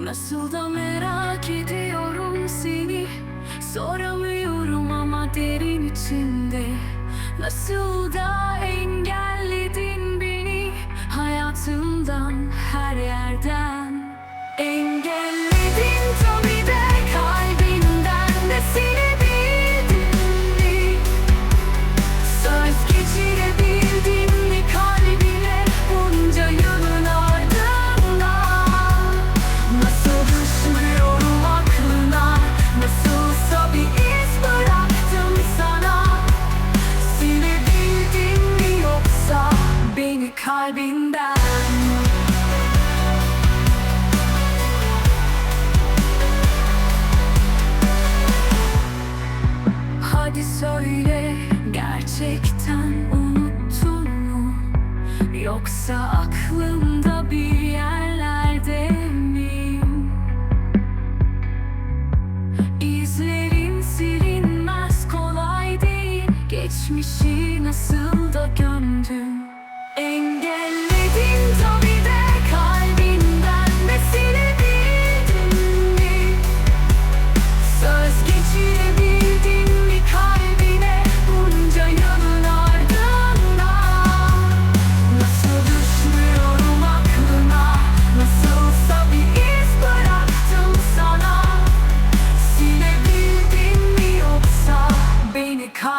Nasıl da merak ediyorum seni. Soramıyorum ama derin içinde. Nasıl da engelledin kalbinden Hadi söyle gerçekten unuttun mu? Yoksa aklımda bir yerlerde miyim? İzlerin silinmez kolay değil Geçmişi nasıl da gömdüm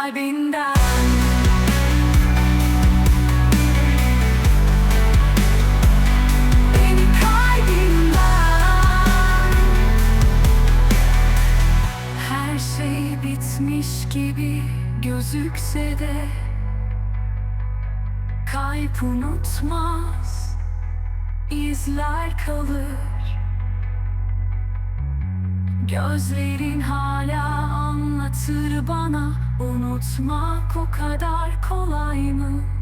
kalbinden Beni kalbinden her şey bitmiş gibi gözükse de Kalp unutmaz, izler kalır. Gözlerin hala anlatır bana Unutmak o kadar kolay mı?